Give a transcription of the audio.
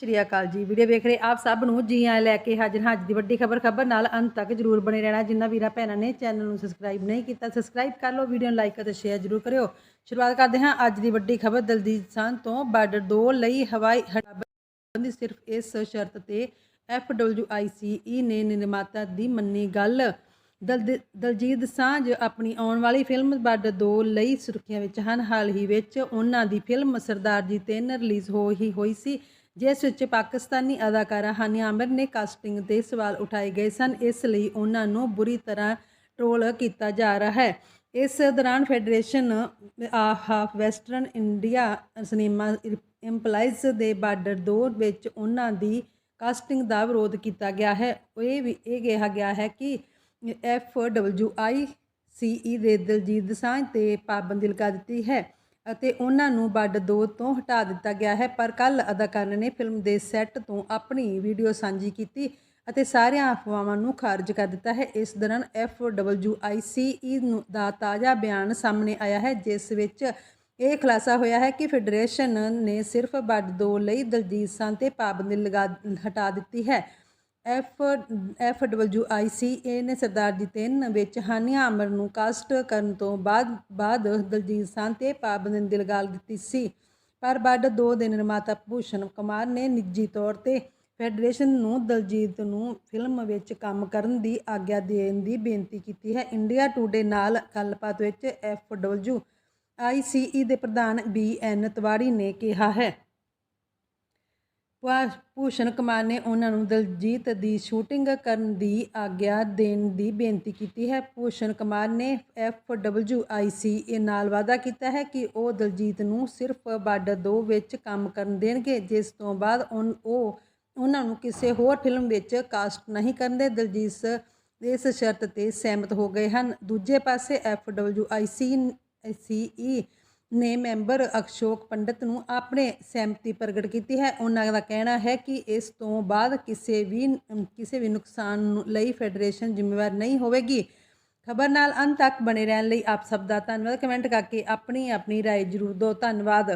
ਸ਼੍ਰੀ ਅਕਾਲ ਜੀ। ਵੀਡੀਓ ਵੇਖ ਰਹੇ ਆਪ ਸਭ ਨੂੰ ਜੀ ਆਇਆਂ ਲੈ ਕੇ ਹਾਜ਼ਰ ਹਾਂ। ਅੱਜ ਦੀ ਵੱਡੀ ਖਬਰ ਖਬਰ ਨਾਲ ਅੰਤ ਤੱਕ ਜਰੂਰ ਬਣੇ ਰਹਿਣਾ। ਜਿੰਨਾ ਵੀਰਾਂ ਭੈਣਾਂ ਨੇ ਚੈਨਲ ਨੂੰ ਸਬਸਕ੍ਰਾਈਬ ਨਹੀਂ ਕੀਤਾ ਸਬਸਕ੍ਰਾਈਬ ਕਰ ਲਓ, ਵੀਡੀਓ ਨੂੰ ਲਾਈਕ ਅਤੇ ਸ਼ੇਅਰ ਜਰੂਰ ਕਰਿਓ। ਸ਼ੁਰੂਆਤ ਕਰਦੇ ਹਾਂ ਅੱਜ ਦੀ ਵੱਡੀ ਖਬਰ। ਦਲਜੀਤ ਸਾਂ ਤੋਂ ਬਾਰਡਰ 2 ਲਈ ਹਵਾਈ ਹਵਾਈ ਸਿਰਫ ਇਸ ਸ਼ਰਤ ਤੇ FWICE ਨੇ ਨਿਰਮਾਤਾ ਦੀ ਮੰਨੀ ਗੱਲ। ਦਲਦ- ਦਲਜੀਤ ਸਾਂਝ ਆਪਣੀ ਆਉਣ ਵਾਲੀ ਫਿਲਮ ਬਾਰਡਰ 2 ਲਈ ਸੁਰਖੀਆਂ ਵਿੱਚ ਹਨ। ਹਾਲ ਹੀ ਵਿੱਚ ਉਹਨਾਂ ਦੀ ਫਿਲਮ ਸਰਦਾਰ ਜੀ 3 ਰਿਲੀਜ਼ ਹੋ, ਹੀ ਹੋਈ ਸੀ। ਜਿਸ ਵਿੱਚ ਪਾਕਿਸਤਾਨੀ ਅਦਾਕਾਰਾ ਹਾਨੀਆ ਆਮਿਰ ਨੇ ਕਾਸਟਿੰਗ ਦੇ ਸਵਾਲ ਉਠਾਏ ਗਏ ਸਨ। ਇਸ ਲਈ ਉਹਨਾਂ ਨੂੰ ਬੁਰੀ ਤਰ੍ਹਾਂ ਟ੍ਰੋਲ ਕੀਤਾ ਜਾ ਰਿਹਾ ਹੈ। ਇਸ ਦੌਰਾਨ federation of western India cinema employees ਦੇ ਬਾਰਡਰ 2 ਵਿੱਚ ਉਹਨਾਂ ਦੀ ਕਾਸਟਿੰਗ ਦਾ ਵਿਰੋਧ ਕੀਤਾ ਗਿਆ ਹੈ। ਇਹ ਵੀ, ਇਹ ਕਿਹਾ ਗਿਆ ਹੈ ਕਿ ਐਫ ਡਬਲਯੂ ਆਈ ਸੀਈ ਦੇ ਦਲਜੀਤ ਦਸਾਂਝ ਤੇ ਪਾਬੰਦੀ ਲਗਾ ਦਿੱਤੀ ਹੈ। ਅਤੇ ਉਹਨਾਂ ਨੂੰ ਬੱਡ 2 ਤੋਂ ਹਟਾ ਦਿੱਤਾ ਗਿਆ ਹੈ। ਪਰ ਕੱਲ ਅਦਾਕਾਰਾ ਨੇ ਫਿਲਮ ਦੇ ਸੈੱਟ ਤੋਂ ਆਪਣੀ ਵੀਡੀਓ ਸਾਂਝੀ ਕੀਤੀ ਅਤੇ ਸਾਰੀਆਂ ਅਫਵਾਹਾਂ ਨੂੰ ਖਾਰਜ ਕਰ ਦਿੱਤਾ ਹੈ। ਇਸ ਦੌਰਾਨ ਐਫ ਡਬਲਯੂ ਆਈ ਸੀਈ ਦਾ ਤਾਜ਼ਾ ਬਿਆਨ ਸਾਹਮਣੇ ਆਇਆ ਹੈ, ਜਿਸ ਵਿੱਚ ਇਹ ਖੁਲਾਸਾ ਹੋਇਆ ਹੈ ਕਿ ਫੈਡਰੇਸ਼ਨ ਨੇ ਸਿਰਫ ਬੱਡ 2 ਲਈ ਦਲਜੀਤ ਸਾਂ ਤੇ ਪਾਬੰਦੀ ਲਗਾ, ਹਟਾ ਦਿੱਤੀ ਹੈ। F F W I C A ਨੇ ਸਰਦਾਰ ਜੀ 3 ਵਿੱਚ ਹਾਨੀਆ ਅਮਰ ਨੂੰ ਕਾਸਟ ਕਰਨ ਤੋਂ ਬਾਅਦ ਬਾਅਦ ਦਲਜੀਤ ਸਾਂ ਤੇ ਪਾਬੰਦੀ ਲਗਾ ਦਿੱਤੀ ਸੀ। ਪਰ ਬੱਡ 2 ਦੇ ਨਿਰਮਾਤਾ ਭੂਸ਼ਣ ਕੁਮਾਰ ਨੇ ਨਿੱਜੀ ਤੌਰ ਤੇ ਫੈਡਰੇਸ਼ਨ ਨੂੰ ਦਲਜੀਤ ਨੂੰ ਫਿਲਮ ਵਿੱਚ ਕੰਮ ਕਰਨ ਦੀ ਆਗਿਆ ਦੇਣ ਦੀ ਬੇਨਤੀ ਕੀਤੀ ਹੈ। ਇੰਡੀਆ ਟੂਡੇ ਨਾਲ ਗੱਲਬਾਤ ਵਿੱਚ ਐਫ ਡਬਲਯੂ ਆਈਸੀਈ ਦੇ ਪ੍ਰਧਾਨ ਬੀ ਐਨ ਤਿਵਾੜੀ ਨੇ ਕਿਹਾ ਹੈ। ਭੂਸ਼ਣ ਕੁਮਾਰ ਨੇ ਉਹਨਾਂ ਨੂੰ ਦਲਜੀਤ ਦੀ ਸ਼ੂਟਿੰਗ ਕਰਨ ਦੀ ਆਗਿਆ ਦੇਣ ਦੀ ਬੇਨਤੀ ਕੀਤੀ ਹੈ। ਭੂਸ਼ਣ ਕੁਮਾਰ ਨੇ ਐਫ ਡਬਲਯੂ ਆਈ ਸੀ ਨਾਲ ਵਾਅਦਾ ਕੀਤਾ ਹੈ ਕਿ ਉਹ ਦਲਜੀਤ ਨੂੰ ਸਿਰਫ ਬਾਰਡਰ 2 ਵਿੱਚ ਕੰਮ ਕਰਨ ਦੇਣਗੇ, ਜਿਸ ਤੋਂ ਬਾਅਦ ਉਨ- ਉਹ ਉਹਨਾਂ ਨੂੰ ਕਿਸੇ ਹੋਰ ਫਿਲਮ ਵਿੱਚ ਕਾਸਟ ਨਹੀਂ ਕਰਨਦੇ। ਦਲਜੀਤ ਸ- ਇਸ ਸ਼ਰਤ ਤੇ ਸਹਿਮਤ ਹੋ ਗਏ ਹਨ। ਦੂਜੇ ਪਾਸੇ ਐਫ ਡਬਲਯੂ ਆਈ ਸੀ ਸੀਈ ਨੇ ਮੈਂਬਰ ਅਸ਼ੋਕ ਪੰਡਤ ਨੂੰ ਆਪਣੇ ਸਹਿਮਤੀ ਪ੍ਰਗਟ ਕੀਤੀ ਹੈ ਉਹਨਾਂ ਦਾ ਕਹਿਣਾ ਹੈ ਕਿ ਇਸ ਤੋਂ ਬਾਅਦ ਕਿਸੇ ਵੀ ਕਿਸੇ ਵੀ ਨੁਕਸਾਨ ਨੂੰ- ਲਈ ਫੈਡਰੇਸ਼ਨ ਜ਼ਿੰਮੇਵਾਰ ਨਹੀਂ ਹੋਵੇਗੀ ਖਬਰ ਨਾਲ ਅੰਤ ਤੱਕ ਬਣੇ ਰਹਿਣ ਲਈ ਆਪ ਸਭ ਦਾ ਧੰਨਵਾਦ ਕਮੈਂਟ ਕਰਕੇ ਆਪਣੀ ਆਪਣੀ رائے ਜ਼ਰੂਰ ਦਿਓ ਧੰਨਵਾਦ